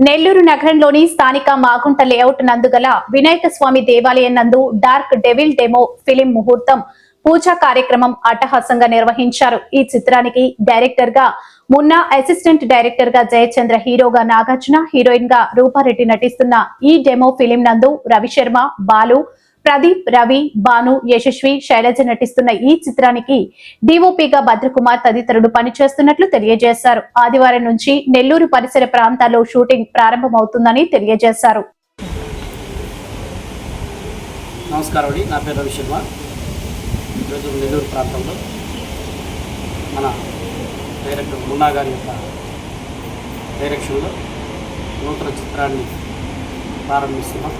నెల్లూరు నగరంలోని స్థానిక మాగుంట లేఅవుట్ నందుగల వినాయక స్వామి దేవాలయం నందు డార్క్ డెవిల్ డెమో ఫిలిం ముహూర్తం పూజా కార్యక్రమం అట్టహాసంగా నిర్వహించారు. ఈ చిత్రానికి డైరెక్టర్గా మున్నా అసిస్టెంట్ డైరెక్టర్గా జయచంద్ర హీరోగా నాగార్జున హీరోయిన్గా రూపారెడ్డి నటిస్తున్న ఈ డెమో ఫిలిం నందు రవిశర్మ బాలు ప్రదీప్ రవి భాను యశస్వి శైలజ నటిస్తున్న ఈ చిత్రానికి డిఓపిగా భద్రకుమార్ తదితరులు పనిచేస్తున్నట్లు తెలియజేశారు. ఆదివారం నుంచి నెల్లూరు పరిసర ప్రాంతాల్లో షూటింగ్ ప్రారంభమవుతుందని తెలియజేశారు. నమస్కారం అండి. నా పేరు రవి శర్మ. ఈరోజు నెల్లూరు ప్రాంతంలో మన డైరెక్టర్ మున్నా గారి యొక్క డైరెక్షన్లో నూతన చిత్రాన్ని ప్రారంభిస్తున్నాం.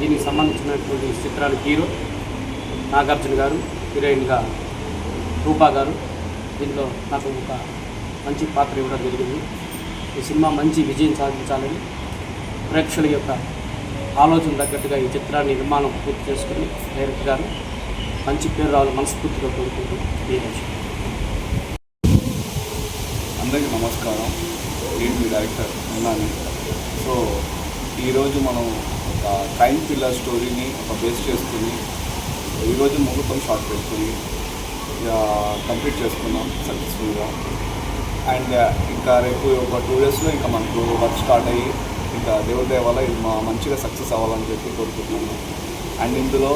దీనికి సంబంధించినటువంటి చిత్రాలు హీరో నాగార్జున గారు హీరోయిన్గా రూపా గారు. దీంట్లో నాకు ఒక మంచి పాత్ర ఇవ్వడం జరిగింది. ఈ సినిమా మంచి విజయం సాధించాలని ప్రేక్షకుల యొక్క ఆలోచన తగ్గట్టుగా ఈ చిత్రాన్ని నిర్మాణం పూర్తి చేసుకుని డైరెక్టర్ గారు మంచి పేరు రావాలి మనస్ఫూర్తిగా కోరుకుంటూ అందరికీ నమస్కారం. నేను మీ డైరెక్టర్ ఉన్నాను. సో ఈరోజు మనం ఒక క్రైమ్ థ్రిల్లర్ స్టోరీని ఒక బేస్ చేసుకుని ఈరోజు ముహూర్తం షార్ట్ పెట్టుకుని కంప్లీట్ చేసుకున్నాం సక్సెస్ఫుల్గా అండ్ ఇంకా రేపు ఒక టూ డేస్లో ఇంకా మనకు వర్క్ స్టార్ట్ అయ్యి ఇంకా దేవుడి దయ వల్ల ఇది మా మంచిగా సక్సెస్ అవ్వాలని చెప్పి కోరుకుంటున్నాను. అండ్ ఇందులో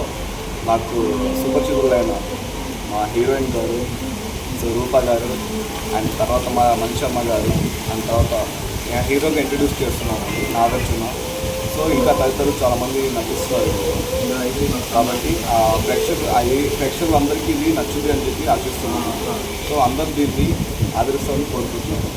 నాకు సుపరిచితులైన మా హీరోయిన్ గారు సో రూప గారు అండ్ తర్వాత మా మంచమ్మ గారు అండ్ తర్వాత నేను హీరోగా ఇంట్రడ్యూస్ చేస్తున్నాను నాగార్జున. సో ఇంకా తదితరులు చాలామంది నటిస్తున్నారు. కాబట్టి ఆ ప్రేక్షకులు అవి ఈ ప్రేక్షకులందరికీ ఇది నచ్చుది అని చెప్పి ఆశిస్తున్నాను. సో అందరు దీన్ని ఆదరిస్తామని కోరుకుంటున్నాను.